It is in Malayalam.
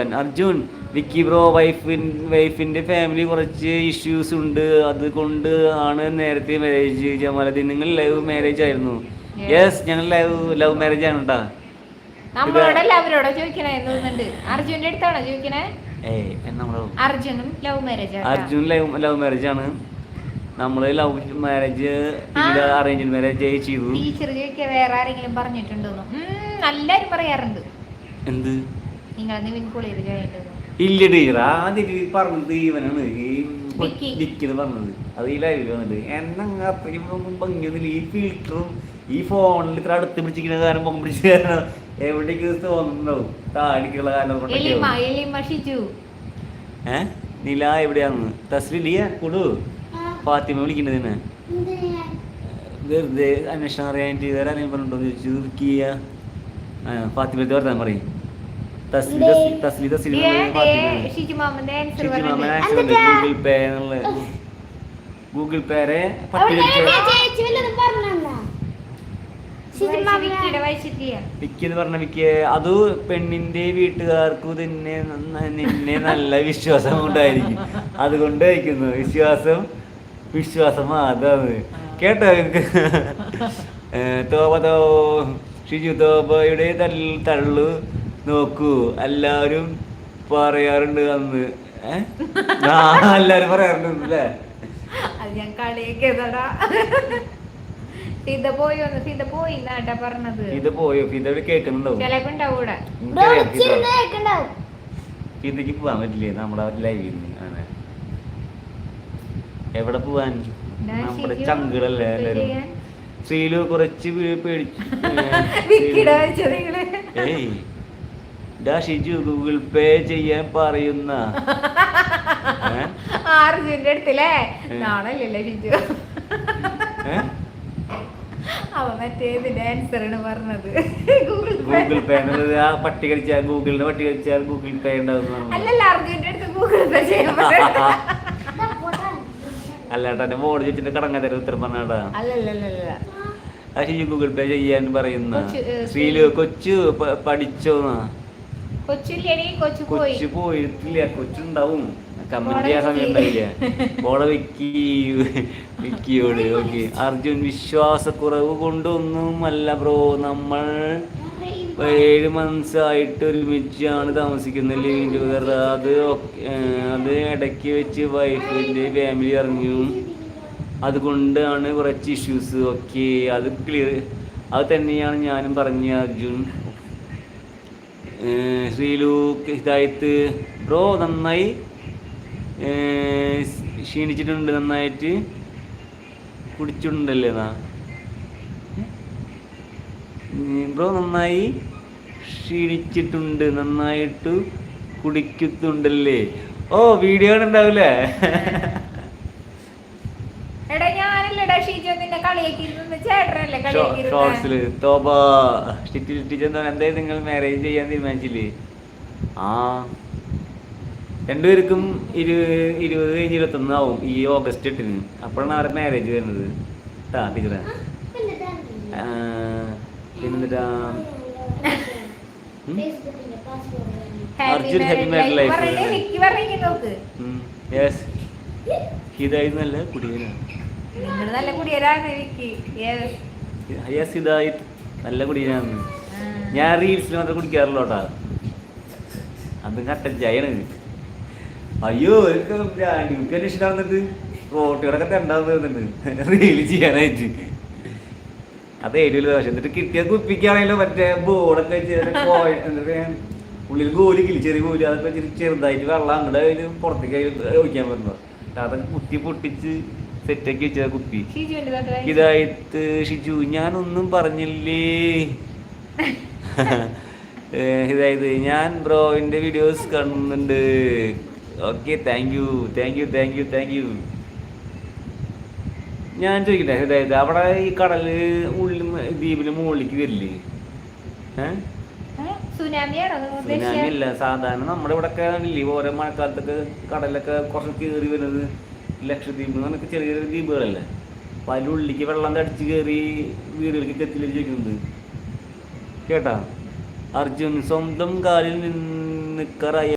അർജുൻ വിക്കി ബ്രോ വൈഫിൻ വൈഫിന്റെ ഫാമിലി കുറച്ച് ഇഷ്യൂസ് ഉണ്ട്. അതുകൊണ്ട് ആണ് നേരത്തെ മാരേജ് ജമാലദ്ദീൻ. നിങ്ങൾ ലവ് മാരേജ് ആയിരുന്നു. യെസ് ഞങ്ങൾ ലവ് ലവ് മാരേജ് ആണ് കേട്ടാ നമ്മളോടല്ല അവരോടോ ചോദിക്കണേ അർജുന്റെ അടുത്താണോ ചോദിക്കണേ? അർജുനും love marriage Arjun love love marriage ആണ്. നമ്മൾ ലവ് മാരേജ്. അറേഞ്ച് മാരേജ് ചെയ്തു. ടീച്ചർ ചോദിക്കുക വേറെ ആരെങ്കിലും പറഞ്ഞിട്ടുണ്ടോ എല്ലാരും പറയാറുണ്ട്. എന്ത്? ഇല്ല പറഞ്ഞത് ഇവനാണ് ഈ വിക്കി. വിക്കിന്ന് പറഞ്ഞത്. അത് ഈ ലൈവിൽ വന്നിട്ട്. എന്നെ അത്രയും ഭംഗിയൊന്നുമില്ല. ഈ ഫിൽറ്ററും ഈ ഫോണിൽ ഇത്ര അടുത്ത് പിടിച്ചിരിക്കുന്ന കാരണം പൊങ്ങ പിടിച്ച കാരണം എവിടേക്ക് തോന്നുന്നുണ്ടാവും താടിക്കുള്ള കാരണം എലിമ കൊണ്ടൊക്കെയാവും. എലിമ ഷിജു. ഏ? നില എവിടെയാന്ന് തസ്ലിയ കൊടു. ഫാത്തിമ വിളിക്കുന്നതിന് വെറുതെ അന്വേഷണം അറിയാനായിട്ട് വേറെ തരാൻ പറഞ്ഞിട്ടുണ്ടോ ചോദിച്ചു. ഫാത്തിമ പറഞ്ഞാൽ പറയും. തസ്ലി തസ്ലി തസ്ലി തസ്ലി ഫാത്തിമ ഷിജു മാമന്റെ ആൻസർ ഷിജി മാമൻ പറഞ്ഞത് ആക്സസ് ഉണ്ട്. ഗൂഗിൾ പേ ഗൂഗിൾ പേരെ വിക്കി എന്ന് പറഞ്ഞ വിക്കി അത് പെണ്ണിന്റെ വീട്ടുകാർക്ക് തന്നെ നന്ന- നിന്നെ നല്ല വിശ്വാസം ഉണ്ടായിരിക്കും. അതുകൊണ്ട് അയക്കുന്നു വിശ്വാസം വിശ്വാസം അതാണ് കേട്ടോ തോപ തോ ഷിജു തള്ളു തള്ളു. നോക്കൂ എല്ലാവരും പറയാറുണ്ട് അന്ന്. ആ എല്ലാരും പറയാറുണ്ട് അല്ലേ അത് ഞാൻ കളിയൊക്കെതാടാ പോയി പറഞ്ഞത്. ഇത് പോയോ? ഇത് കേൾക്കുന്നുണ്ടോ ചിലപ്പോ ഉണ്ടാവും ഇവിടെ എനിക്കറിയാം ഫിദ ഇതിക്ക് പോവാൻ പറ്റില്ലേ? നമ്മുടെ ലൈവിൽ നിന്ന് അങ്ങനെ എവിടെ പോവാൻ? നമ്മുടെ ചങ്കിളല്ലേ ചങ്കുകളല്ലേ എല്ലാരും? സ്ത്രീലു ശ്രീലു കുറച്ച് പേടിച്ചു ഏയ്. ഡാ ഷിജു ഗൂഗിൾ പേ ചെയ്യാൻ പറയുന്ന. ഏ? ആർജുന്റെ അടുത്തല്ലേ ഏ. നാണല്ലേ ഷിജു? അവ മറ്റേ ഇതിന്റെ ആൻസർ ആണ് പറഞ്ഞത്. ഗൂഗിൾ ഗൂഗിൾ പേ എന്നുള്ളത് ആ പട്ടി കളിച്ചാൽ ഗൂഗിളിന് പട്ടി കളിച്ചാൽ ഗൂഗിൾ പേ ഉണ്ടാവും അല്ലല്ല അർജുന്റെ അടുത്ത് ഗൂഗിൾ പേ ചെയ്യാൻ പറഞ്ഞത്. അല്ലാട്ടാ എന്റെ മോഡ് ചോദിച്ചിട്ട് കടങ്ങാൻ തരും ഉത്തരം പറഞ്ഞാടാ അല്ലല്ലല്ലല്ല. ആ ഷിജു ഗൂഗിൾ പേ ചെയ്യാൻ പറയുന്ന. ശ്രീലു കൊച്ചു പഠിച്ചോന്നാ. കൊച്ചു പോയി. കൊച്ചു പോയിട്ടില്ല കൊച്ചുണ്ടാവും. കമന്റ് ചെയ്യാൻ സമയം. ഉണ്ടായില്ല? മോളെ വിക്കി വിക്കിയോട് ഓക്കെ അർജുൻ വിശ്വാസക്കുറവ് കൊണ്ടൊന്നും അല്ല ബ്രോ നമ്മൾ ഏഴ് മന്ത്സ് ആയിട്ട് ഒരുമിച്ചാണ് താമസിക്കുന്നത് ലിവിങ് ടുഗദർ അത് അത് ഇടയ്ക്ക് വെച്ച് വൈഫിന്റെ ഫാമിലി ഇറങ്ങി. അതുകൊണ്ടാണ് കുറച്ച് ഇഷ്യൂസ് ഓക്കെ അത് ക്ലിയർ അത് തന്നെയാണ് ഞാനും പറഞ്ഞ അർജുൻ. ഏർ ഇതായിട്ട് ബ്രോ നന്നായി ക്ഷീണിച്ചിട്ടുണ്ട് നന്നായിട്ട്. കുടിച്ചിട്ടുണ്ടല്ലേ എന്നാ ബ്രോ നന്നായി ക്ഷീണിച്ചിട്ടുണ്ട് നന്നായിട്ട് കുടിക്കുന്നുണ്ടല്ലേ? ഓ വീഡിയോ ഉണ്ടാവില്ലേ ഷോർട്സിൽ. തോബ ടീച്ചർ എന്തായാലും നിങ്ങൾ മാരേജ് ചെയ്യാൻ തീരുമാനിച്ചില്ലേ? ആ. രണ്ടുപേർക്കും ഇരു ഇരുപത് കഴിഞ്ഞ് ഇരുപത്തൊന്ന് ആവും ഈ ഓഗസ്റ്റ് എട്ടിന്. അപ്പോഴാണ് അവരുടെ മാരേജ് വരുന്നത്. കേട്ടാ ടീച്ചറെ. പിന്നെന്താ അർജുൻ ഉം. Yes. ഹിദായത് നല്ല കുടിയനാണ്. നിങ്ങൾ നല്ല കുടിയരാണ് വിക്കി Yes. യെസ് നല്ല കുടിയനാണ്. ഞാൻ റീൽസിൽ മാത്രം കുടിക്കാറുള്ളൂ കേട്ടാ. അത് കട്ടൻ ചായയാണ്. അയ്യോ എനിക്ക് ഇഷ്ടം വന്നിട്ട് റോട്ടികളൊക്കെ തെണ്ടാന്ന് വരുന്നുണ്ട് റീൽ ചെയ്യാനായിട്ട്. അത് ഏരിയയിൽ പക്ഷെ എന്നിട്ട് കിട്ടിയ കുപ്പിക്കാണെങ്കിലോ മറ്റേ ബോർഡൊക്കെ ഉള്ളിൽ ഗോലി കിളി ചെറിയ ഗോലി. അതൊക്കെ ചെറുതായിട്ട് വെള്ളം അങ്ങോട്ട് പുറത്തേക്ക് ഒഴിക്കാൻ പറ്റുന്നത് അതൊക്കെ കുത്തി പൊട്ടിച്ച് സെറ്റാക്കി വെച്ചതാ കുപ്പി. ഇതായിട്ട് ഷിജു ഞാനൊന്നും പറഞ്ഞില്ലേ? ഇതായത് ഞാൻ ബ്രോ ബ്രോവിന്റെ വീഡിയോസ് കാണുന്നുണ്ട്. Okay thank you thank you thank you thank you ഞാൻ ചോദിക്കട്ടെ ഇതായത് അവിടെ ഈ കടൽ ഉള്ളിൽ ദ്വീപിന് മുകളിലേക്ക് വരില്ലേ? സുനാമി അല്ല സാധാരണ നമ്മുടെ ഇവിടെ ഒക്കെ ഓരോ മഴക്കാലത്തൊക്കെ കടലൊക്കെ കുറച്ച് കയറി വരുന്നത്? ലക്ഷദ്വീപ് എന്ന് പറഞ്ഞാൽ ചെറിയ ചെറിയ ദ്വീപുകളല്ലേ അപ്പൊ അതിന്റെ ഉള്ളിലേക്ക് വെള്ളം തടിച്ച് കയറി വീടുകൾക്ക് എത്തില്ല ചോദിക്കുന്നത് കേട്ടാ? അർജുൻ സ്വന്തം കാലിൽ നിന്ന് നിക്കറായി.